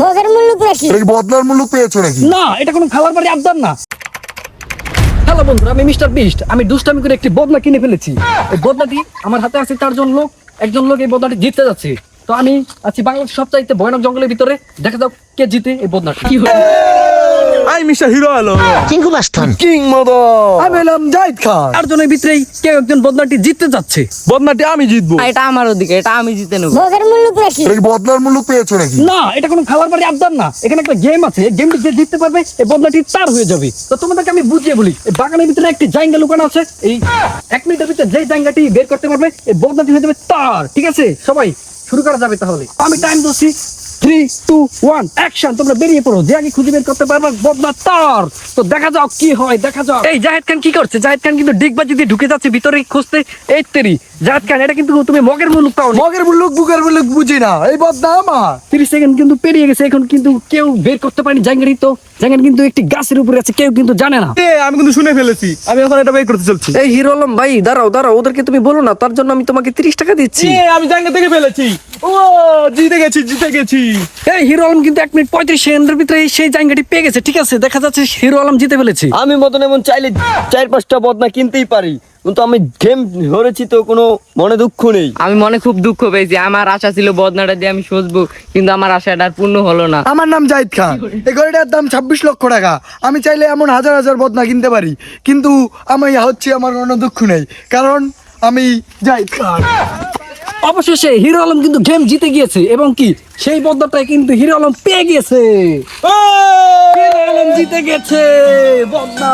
মুল্লুক নাকি এটা কি বদলার মুল্লুক পেয়েছ নাকি? না এটা কোনো খাবার বাড়ি আবদার না। হ্যালো বন্ধুরা আমি মিস্টার বিস্ট। আমি দুষ্টামি করে একটি বদলা কিনে ফেলেছি। এই বদলাটি আমার হাতে আছে চারজন লোক একজন লোক এই বদলাটি জিততে যাচ্ছে। তো আমি আছি বাংলাদেশ সবচাইতে ভয়ানক জঙ্গলের ভিতরে। দেখা যাও কে জিতে এই বদনাটি আই মিস্টার হিরো হলো। চিঙ্কু মাস্টার কিং মদন আমি এলাম জাহিদ খান। চারজনের ভিতরেই কেউ একজন বদনাটি জিততে যাচ্ছে। বদনাটি আমি জিতবো। এটা আমার ওদিকে এটা আমি জিতে নেব। ভোগের মূল্য বেশি এটা কি বদলার মুলুক পেয়েছ নাকি? না এটা কোনো খাবার বাড়ি আবদার না। এখানে একটা গেম আছে গেমটি যে জিততে পারবে এই বদনাটি তার হয়ে যাবে। তো তোমাদেরকে আমি বুঝিয়ে বলি এই বাগানের ভিতরে একটি জায়গা লুকানো আছে এই এক মিনিটের ভিতরে যে জায়গাটি বের করতে পারবে এই বদনাটি হয়ে যাবে তার। ঠিক আছে? সবাই শুরু করা যাবে তাহলে। আমি টাইম দিচ্ছি। থ্রি টু ওয়ান অ্যাকশন তোমরা বেরিয়ে পড়ো। যে আগে খুঁজে বের করতে পারবে বদনা তার। তো দেখা যাও কি হয় দেখা যাও এই জাহেদ খান কি করছে? জাহেদ খান কিন্তু ডিগবাজি দিয়ে ঢুকে যাচ্ছে ভিতরে খুঁজতে। এই তেরি জাহেদ খান এটা কিন্তু তুমি মগের মুলুক পাও মগের মুলুক বুকের মুলুক বুঝি না। এই বদনা আমার। তিরিশ সেকেন্ড কিন্তু পেরিয়ে গেছে এখন কিন্তু কেউ বের করতে পারেনি জাঙ্গারি তো। জাঙ্গারি কিন্তু একটি গাছের উপরে আছে কেউ কিন্তু জানে না। আমি কিন্তু শুনে ফেলেছি। আমি এখন এটা বের করতে চলছি। এই হিরো আলম ভাই দাঁড়াও দাঁড়াও ওদেরকে তুমি বলো না তার জন্য আমি তোমাকে তিরিশ টাকা দিচ্ছি। আমি জায়গা থেকে ফেলেছি। ও জিতে গেছি জিতে গেছি। এই হিরো আলম কিন্তু এক মিনিট পঁয়ত্রিশ সেকেন্ডের ভিতরে সেই জায়গাটি পেয়ে গেছে ঠিক আছে? দেখা যাচ্ছে হিরো আলম জিতে ফেলেছে। আমি মতন এমন চাইলে চার পাঁচটা বদনা কিনতেই পারি কিন্তু আমি গেম ধরেছি তো কোনো মনে দুঃখ নেই। আমি মনে খুব দুঃখ পেয়েছি আমার আশা ছিল বদনাটা দিয়ে আমি সজবো কিন্তু আমার আশাটা আর পূর্ণ হলো না। আমার নাম জাহিদ খান। এই ঘড়িটার দাম ছাব্বিশ লক্ষ টাকা। আমি চাইলে এমন হাজার হাজার বদনা কিনতে পারি কিন্তু আমি হচ্ছে আমার কোনো দুঃখ নেই কারণ আমি জাহিদ খান। অবশেষে হিরো আলম কিন্তু গেম জিতে গিয়েছে এবং কি? সেই বদলাটাই কিন্তু হিরো আলম পেয়ে গিয়েছে। হিরো আলম জিতে গেছে বদনা।